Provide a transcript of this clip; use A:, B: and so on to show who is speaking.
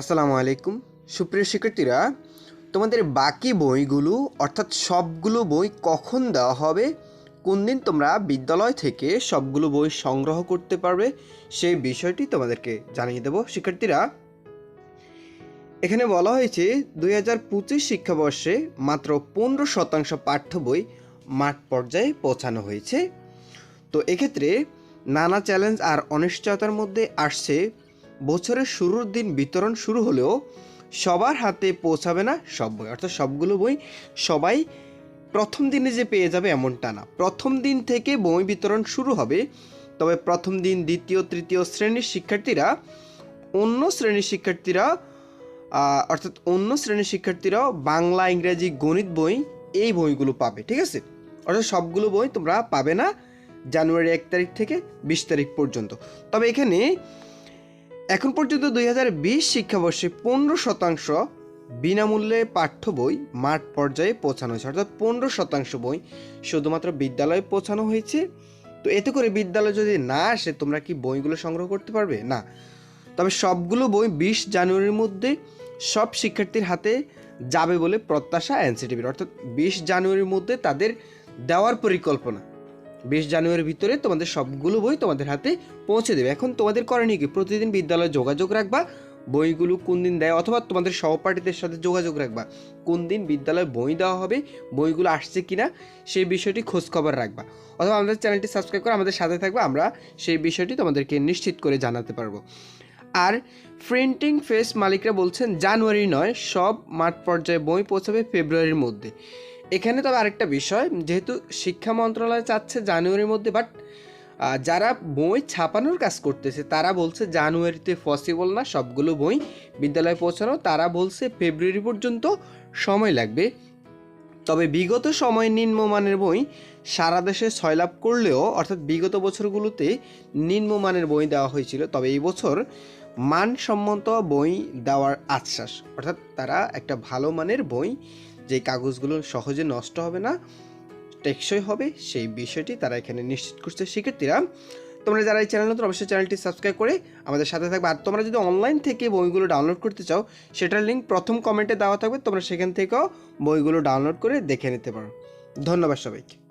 A: আসসালামু আলাইকুম। সুপ্রিয় শিক্ষার্থীরা, তোমাদের বাকি বইগুলো, অর্থাৎ সবগুলো বই কখন দেওয়া হবে, কোন দিন তোমরা বিদ্যালয় থেকে সবগুলো বই সংগ্রহ করতে পারবে, সেই বিষয়টি তোমাদেরকে জানিয়ে দেব। শিক্ষার্থীরা, এখানে বলা হয়েছে, দুই হাজার পঁচিশ শিক্ষাবর্ষে মাত্র পনেরো শতাংশ পাঠ্য বই মাঠ পর্যায়ে পৌঁছানো হয়েছে। তো এক্ষেত্রে নানা চ্যালেঞ্জ আর অনিশ্চয়তার মধ্যে আসছে বছরের শুরুর দিন বিতরণ শুরু হলেও সবার হাতে পৌঁছাবে না সব বই। অর্থাৎ সবগুলো বই সবাই প্রথম দিনে যে পেয়ে যাবে এমনটা না। প্রথম দিন থেকে বই বিতরণ শুরু হবে, তবে প্রথম দিন দ্বিতীয়, তৃতীয় শ্রেণির শিক্ষার্থীরা, অন্য শ্রেণির শিক্ষার্থীরা অর্থাৎ অন্য শ্রেণির শিক্ষার্থীরাও বাংলা, ইংরেজি, গণিত বই এই বইগুলো পাবে, ঠিক আছে? অর্থাৎ সবগুলো বই তোমরা পাবে না জানুয়ারি এক তারিখ থেকে বিশ তারিখ পর্যন্ত। তবে এখানে এখন পর্যন্ত দুই হাজার বিশ শিক্ষাবর্ষে পনেরো শতাংশ বিনামূল্যে পাঠ্য বই মাঠ পর্যায়ে পৌঁছানো হয়েছে। অর্থাৎ পনেরো শতাংশ বই শুধুমাত্র বিদ্যালয়ে পৌঁছানো হয়েছে। তো এতে করে বিদ্যালয় যদি না আসে, তোমরা কি বইগুলো সংগ্রহ করতে পারবে? না। তবে সবগুলো বই বিশ জানুয়ারির মধ্যে সব শিক্ষার্থীর হাতে যাবে বলে প্রত্যাশা এনসিটিভির। অর্থাৎ বিশ জানুয়ারির মধ্যে তাদের দেওয়ার পরিকল্পনা। বিশ জানুয়ারির ভিতরে তোমাদের সবগুলো বই তোমাদের হাতে পৌঁছে দেবে। এখন তোমাদের করণীয় কি? প্রতিদিন বিদ্যালয়ে যোগাযোগ রাখবা, বইগুলো কোন দিন দেয় অথবা তোমাদের সহপাঠীদের সাথে যোগাযোগ রাখবা। কোন দিন বিদ্যালয়ে বই দেওয়া হবে, বইগুলো আসছে কিনা, সেই বিষয়টি খোঁজখবর রাখবা। অথবা আমাদের চ্যানেলটি সাবস্ক্রাইব করে আমাদের সাথে থাকবা, আমরা সেই বিষয়টি তোমাদেরকে নিশ্চিত করে জানাতে পারব। আর প্রিন্টিং ফেস মালিকরা বলছেন, জানুয়ারি নয়, সব মাঠ পর্যায়ে বই পৌঁছাবে ফেব্রুয়ারির মধ্যে। এখানে তবে আরেকটা বিষয়, যেহেতু শিক্ষা মন্ত্রণালয় চাচ্ছে জানুয়ারির মধ্যে বাট যারা বই ছাপানোর কাজ করতেছে, তারা বলছে জানুয়ারিতে পসিবল না, সবগুলো বই বিদ্যালয়ে পৌঁছানো, তারা বলছে ফেব্রুয়ারি পর্যন্ত সময় লাগবে। তবে বিগত সময়ে নিম্নমানের বই সারা দেশে ছয়লাভ করলেও, অর্থাৎ বিগত বছরগুলোতে নিম্নমানের বই দেওয়া হয়েছিল, তবে এই বছর মানসম্মত বই দেওয়ার আশ্বাস, অর্থাৎ তারা একটা ভালো মানের বই যে কাগজগুলো সহজে নষ্ট হবে না, টেকসই হবে, সেই বিষয়টি তারা এখানে নিশ্চিত করছে। শিক্ষার্থীরা, তোমরা যারা এই চ্যানেল নতুন, অবশ্যই চ্যানেলটি সাবস্ক্রাইব করে আমাদের সাথে থাকবে। আর তোমরা যদি অনলাইন থেকে বইগুলো ডাউনলোড করতে চাও, সেটার লিঙ্ক প্রথম কমেন্টে দেওয়া থাকবে। তোমরা সেখান থেকেও বইগুলো ডাউনলোড করে দেখে নিতে পারো। ধন্যবাদ সবাইকে।